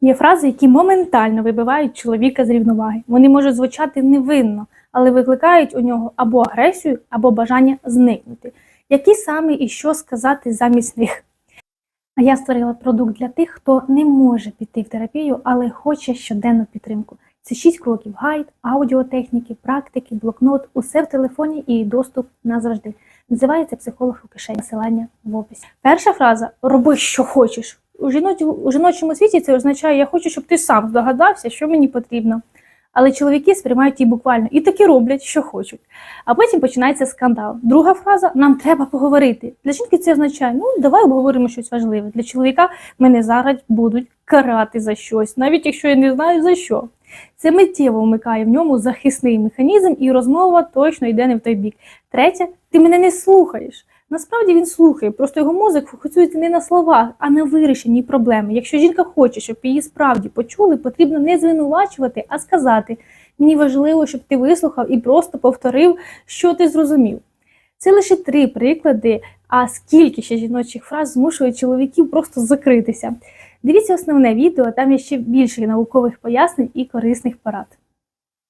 Є фрази, які моментально вибивають чоловіка з рівноваги. Вони можуть звучати невинно, але викликають у нього або агресію, або бажання зникнути. Які саме і що сказати замість них? А я створила продукт для тих, хто не може піти в терапію, але хоче щоденну підтримку. Це 6 кроків: гайд, аудіотехніки, практики, блокнот, усе в телефоні і доступ назавжди. Називається психолог у кишені. Посилання в описі. Перша фраза роби, що хочеш. У, жіноч... у жіночому світі це означає Я хочу, щоб ти сам здогадався, що мені потрібно. Але чоловіки сприймають її буквально і таки роблять, що хочуть. А потім починається скандал. Друга фраза нам треба поговорити. Для жінки це означає, ну давай обговоримо щось важливе. Для чоловіка мене зараз будуть карати за щось, навіть якщо я не знаю за що. Це миттєво вмикає в ньому захисний механізм, і розмова точно йде не в той бік. Третє, ти мене не слухаєш. Насправді він слухає, просто його мозок фокусується не на словах, а на вирішенні проблеми. Якщо жінка хоче, щоб її справді почули, потрібно не звинувачувати, а сказати: мені важливо, щоб ти вислухав і просто повторив, що ти зрозумів. Це лише три приклади, а скільки ще жіночих фраз змушують чоловіків просто закритися. Дивіться основне відео, там є ще більше наукових пояснень і корисних порад.